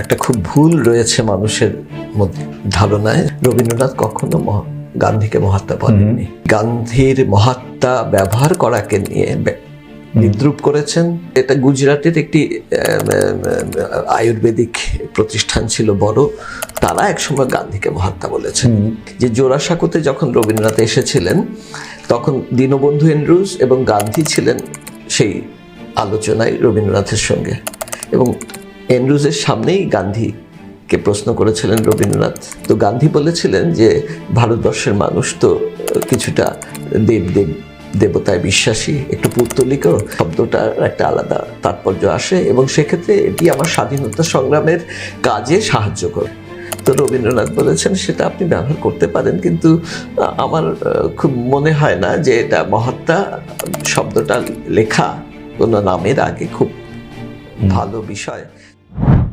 একটা খুব ভুল রয়েছে মানুষের মধ্যে ধারণায়। রবীন্দ্রনাথ কখনো গান্ধীকে মহাত্মা বলেননি। গান্ধীর মহাত্মা ব্যবহার করাকে নিয়ে বিদ্রুপ করেছেন। এটা গুজরাটের একটি আয়ুর্বেদিক প্রতিষ্ঠান ছিল বড়। তারা একসময় গান্ধীকে মহাত্মা বলেছেন। যে জোড়াসাঁকোতে যখন রবীন্দ্রনাথ এসেছিলেন তখন দীনবন্ধু এন্ড্রুজ এবং গান্ধী ছিলেন সেই আলোচনায় রবীন্দ্রনাথের সঙ্গে। এবং এন্ড্রুজের সামনেই গান্ধীকে প্রশ্ন করেছিলেন রবীন্দ্রনাথ। তো গান্ধী বলেছিলেন যে ভারতবর্ষের মানুষ তো কিছুটা দেব দেব দেবতায় বিশ্বাসী। একটু পুত্তলিক শব্দটার একটা আলাদা তাৎপর্য আসে এবং সেক্ষেত্রে এটি আমার স্বাধীনতা সংগ্রামের কাজে সাহায্য করে। তো রবীন্দ্রনাথ বলেছেন সেটা আপনি ব্যবহার করতে পারেন কিন্তু আমার খুব মনে হয় না যে এটা মহাত্মা শব্দটা লেখা কোনো নামের আগে খুব ভালো বিষয়। you.